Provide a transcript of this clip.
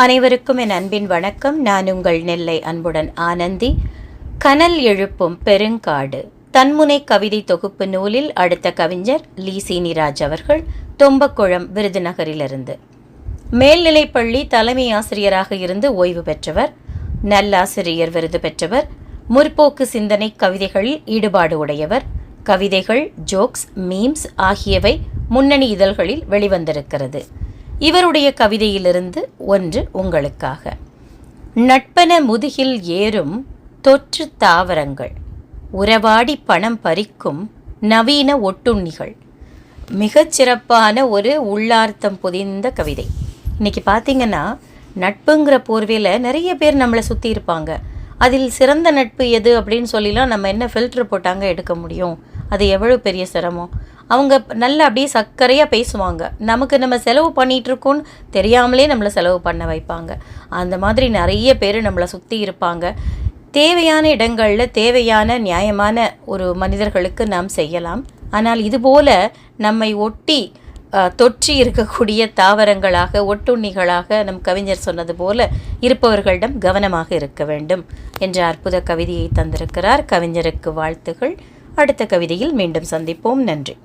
அனைவருக்கும் என் அன்பின் வணக்கம். நான் உங்கள் நெல்லை அன்புடன் ஆனந்தி. கனல் எழுப்பும் பெருங்காடு. தன்முனை கவிதை தொகுப்பு நூலில் அடுத்த கவிஞர் லீ சீனிராஜ் அவர்கள் தொம்பக்குளம் விருதுநகரிலிருந்து. மேல்நிலைப்பள்ளி தலைமை ஆசிரியராக இருந்து ஓய்வு பெற்றவர் நல்லாசிரியர் விருது பெற்றவர் முற்போக்கு சிந்தனை கவிதைகளில் ஈடுபாடு உடையவர் கவிதைகள் ஜோக்ஸ் மீம்ஸ் ஆகியவை முன்னணி இதழ்களில் வெளிவந்திருக்கிறது. இவருடைய கவிதையிலிருந்து ஒன்று உங்களுக்காக. நட்பன முதுகில் ஏறும் தொற்று தாவரங்கள். உறவாடி பணம் பறிக்கும் நவீன ஒட்டுண்ணிகள். மிகச் சிறப்பான ஒரு உள்ளார்த்தம் பொதிந்த கவிதை. இன்னைக்கு பார்த்தீங்கன்னா நட்புங்கிற போர்வையில் நிறைய பேர் நம்மளை சுற்றி இருப்பாங்க. அதில் சிறந்த நட்பு எது அப்படின்னு சொல்லிலாம் நம்ம என்ன ஃபில்டர் போட்டாங்க எடுக்க முடியும்? அது எவ்வளோ பெரிய சிரமம்? அவங்க நல்லா அப்படியே சர்க்கரையாக பேசுவாங்க. நமக்கு நம்ம செலவு பண்ணிகிட்ருக்கோன்னு தெரியாமலே நம்மளை செலவு பண்ண வைப்பாங்க. அந்த மாதிரி நிறைய பேர் நம்மளை சுற்றி இருப்பாங்க. தேவையான இடங்களில் தேவையான நியாயமான ஒரு மனிதர்களுக்கு நாம் செய்யலாம். ஆனால் இதுபோல் நம்மை ஒட்டி தொற்றி இருக்கக்கூடிய தாவரங்களாக ஒட்டுண்ணிகளாக நம் கவிஞர் சொன்னது போல இருப்பவர்களிடம் கவனமாக இருக்க வேண்டும் என்ற அற்புத கவிதையை தந்திருக்கிறார் கவிஞருக்கு வாழ்த்துகள். அடுத்த கவிதையில் மீண்டும் சந்திப்போம். நன்றி.